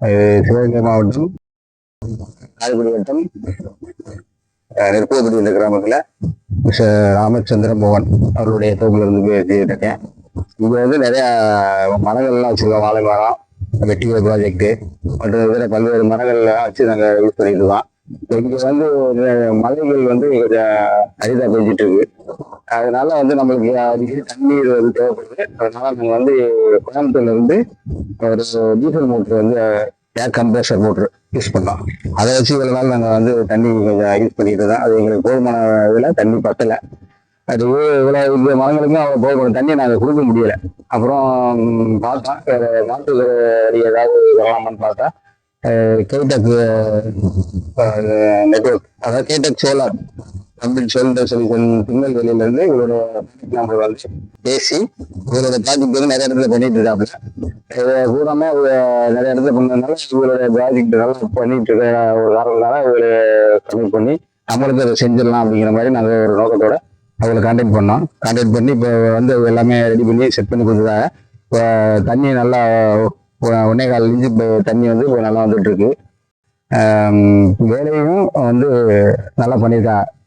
சிவகங்கை மாவட்டம் காரைக்குடி வட்டம் அஹ் என்ற இந்த கிராமத்தில் ராமச்சந்திர மோகன் அவருடைய தோப்புல இருந்து பேசிட்டு இருக்கேன் வந்து நிறையா மரங்கள்லாம் வச்சுருக்கோம். வாழை மரம் வெட்டிகள் ப்ராஜெக்ட்டு மற்றும் இதர பல்வேறு மரங்கள்லாம் வச்சு நாங்கள் யூஸ் பண்ணிட்டு இருக்கோம். இங்கே வந்து மலைகள் வந்து கொஞ்சம் அரிதா பெஞ்சிட்டு இருக்கு. அதனால வந்து நம்மளுக்கு அதிக தண்ணீர் வந்து தேவைப்படுது. அதனால நாங்கள் வந்து கோயம்புத்தூர்ல இருந்து ஒரு டீசல் மோட்ரு வந்து ஏர் கம்ப்ரஷர் மோட்ரு யூஸ் பண்ணோம். அதை வச்சு இவ்வளோ நாள் நாங்கள் வந்து தண்ணி கொஞ்சம் யூஸ் பண்ணிட்டு தான். அது எங்களுக்கு போதுமான இதில் தண்ணி பத்தலை. அது இவ்வளோ இந்த மரங்களுக்கும் அவ்வளோ போதுமான தண்ணியை நாங்கள் கொடுக்க முடியல. அப்புறம் பார்த்தோம் வேறு மாற்று ஏதாவது வரலாமான்னு பார்த்தா கேடக் நெட்ஒர்க் அதாவது கேடக் சோலார் கம்ப்ளீட் சோல்டர் சொல்யூஷன் திருநெல்வேலியில இருந்து இவரோட வளர்ச்சி பேசி இவரோட ப்ராஜெக்ட் வந்து நிறைய இடத்துல பண்ணிட்டு இருக்காப்புல இதை பூராமே இவரு நிறைய இடத்துல பண்ணதுனால இவரோட ப்ராஜெக்ட் நல்லா பண்ணிட்டு இருக்க ஒரு காரணத்தினால இவரு கமிட் பண்ணி நம்மளுக்கு அதை செஞ்சிடலாம் அப்படிங்கிற மாதிரி நாங்கள் ஒரு நோக்கத்தோட அவங்களை கான்டாக்ட் பண்ணோம். கான்டாக்ட் பண்ணி இப்போ வந்து எல்லாமே ரெடி பண்ணி செட் பண்ணி கொடுத்ததாக இப்போ தண்ணி நல்லா ஒன்னே கால் இன்ச்சு இப்போ தண்ணி வந்து இப்போ நல்லா வந்துட்டு இருக்கு. வேலையும் வந்து நல்லா பண்ணியிருக்கா.